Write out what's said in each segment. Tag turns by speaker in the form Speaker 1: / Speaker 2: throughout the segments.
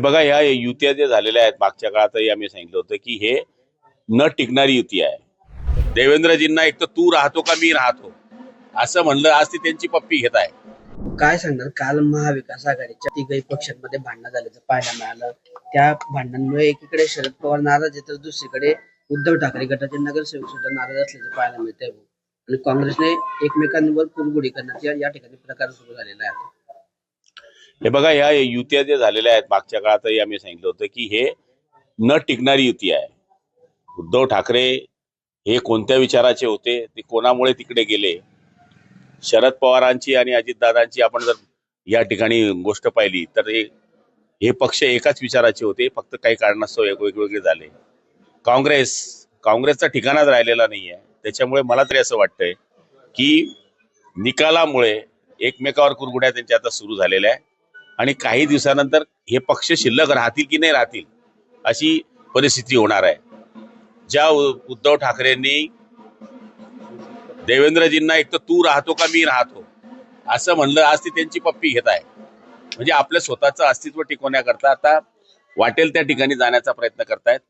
Speaker 1: बघा ह्या युत्या जे झालेल्या आहेत मागच्या काळातही आम्ही सांगितलं होतं की हे न टिकणारी युती आहे. देवेंद्रजींना एक तर तू राहतो का मी राहतो? असं म्हणलं आज ती त्यांची पप्पी घेत आहे.
Speaker 2: काय सांगणार? काल महाविकास आघाडीच्या तिघही पक्षांमध्ये भांडणं झाल्याचं पाहायला मिळालं. त्या भांडणांमुळे एकीकडे शरद पवार नाराज आहे तर दुसरीकडे उद्धव ठाकरे गटाचे नगरसेवक सुद्धा नाराज असल्याचं पाहायला मिळतंय. आणि काँग्रेसने एकमेकांवर कुरगुडी करण्याचा या ठिकाणी प्रकार सुरू झालेला आहे
Speaker 1: हे बघा ह्या युत्या जे झालेल्या आहेत मागच्या काळातही आम्ही सांगितलं होतं की हे न टिकणारी युती आहे. उद्धव ठाकरे हे कोणत्या विचाराचे होते? ते कोणामुळे तिकडे गेले? शरद पवारांची आणि अजितदादांची आपण जर या ठिकाणी गोष्ट पाहिली तर हे हे पक्ष एकाच विचाराचे होते फक्त काही कारणास्तव एक- वेगवेगळे झाले. काँग्रेस काँग्रेसचा ठिकाणाच राहिलेला नाही आहे त्याच्यामुळे मला तरी असं वाटतंय की निकालामुळे एकमेकावर कुरगुड्या त्यांच्या आता सुरू झालेल्या आहे आणि काही दिवसानंतर हे पक्ष शिल्लक राहतील की नाही राहतील अशी परिस्थिती होणार आहे. ज्या उद्धव ठाकरेंनी देवेंद्रजींना एक तर तू राहतो का मी राहतो असं म्हणलं आज ती त्यांची पप्पी घेत आहे. म्हणजे आपल्या स्वतःचं अस्तित्व टिकवण्याकरता आता वाटेल त्या ठिकाणी जाण्याचा प्रयत्न करतायत.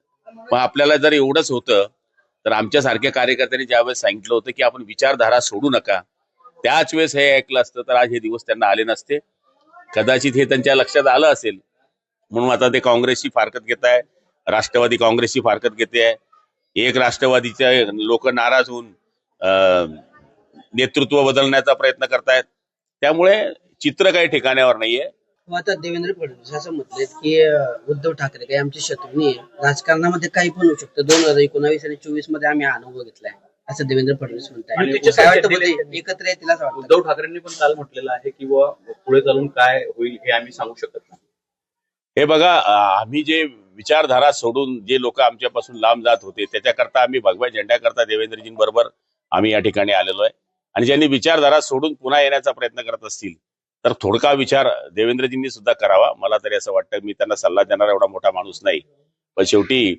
Speaker 1: पण आपल्याला जर एवढंच होतं तर आमच्यासारख्या कार्यकर्त्यांनी ज्यावेळेस सांगितलं होतं की आपण विचारधारा सोडू नका त्याच वेळेस हे ऐकलं असतं तर आज हे दिवस त्यांना आले नसते. कदाचित हे त्यांच्या लक्षात आलं असेल. म्हणून आता ते काँग्रेसची फारकत घेत आहे राष्ट्रवादी काँग्रेसची फारकत घेते आहे. एक राष्ट्रवादीचे लोक नाराज होऊन नेतृत्व बदलण्याचा प्रयत्न करतायत. त्यामुळे चित्र काही ठिकाण्यावर नाहीये.
Speaker 2: मग आता देवेंद्र फडणवीस असं म्हटले की उद्धव ठाकरे काही आमचे शत्रू नाही राजकारणामध्ये काही पण होऊ शकतं. दोन हजार एकोणावीस आणि चोवीसमध्ये आम्ही अनुभव घेतलाय. असं देवेंद्र फडणवीस बरं, एकत्र असं वाटतं?
Speaker 3: उद्धव ठाकरेंनी पण काल म्हटलेलं आहे की पुढे चालून काय होईल हे आम्ही सांगू शकत नाही.
Speaker 1: हे बघा आम्ही जे विचारधारा सोडून जे लोक आमच्यापासून लांब जात होते त्याच्याकरता आम्ही भगव्या झेंड्याकरता देवेंद्रजींबरोबर आम्ही या ठिकाणी आलेलो आहे. आणि ज्यांनी विचारधारा सोडून पुन्हा येण्याचा प्रयत्न करत असतील तर थोडका विचार देवेंद्रजींनी सुद्धा करावा. मला तरी असं वाटतं मी त्यांना सल्ला देणारा एवढा मोठा माणूस नाही. पण शेवटी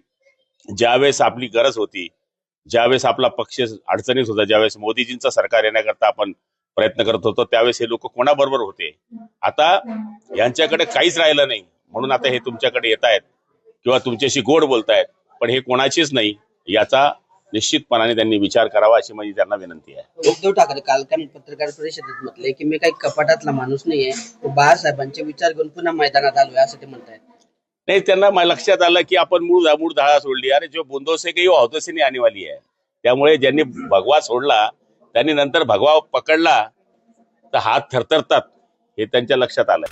Speaker 1: ज्यावेळेस आपली गरज होती ज्यावेळेस आपला पक्ष अडचणीत होता ज्यावेळेस मोदीजींचं सरकार येण्याकरता आपण प्रयत्न करत होतो त्यावेळेस हे लोक कोणाबरोबर होते? आता यांच्याकडे काहीच राहिलं नाही. म्हणून आता हे तुमच्याकडे येत आहेत किंवा तुमच्याशी गोड बोलतायत पण हे कोणाचीच नाही याचा निश्चितपणाने त्यांनी विचार करावा अशी माझी त्यांना विनंती आहे.
Speaker 2: उद्धव ठाकरे काल काय पत्रकार परिषदेत म्हटले की मी काही कपाटातला माणूस नाहीये. बाळासाहेबांचे विचार घेऊन पुन्हा मैदानात आलोय असं ते म्हणतायत.
Speaker 1: नाही त्यांना लक्षात आलं की आपण मूळ मूळ धाळा सोडली. अरे जो बुंदो काही होतो से नाही आहे. त्यामुळे ज्यांनी भगवा सोडला त्यांनी नंतर भगवा पकडला तर हात थरथरतात हे त्यांच्या लक्षात आलं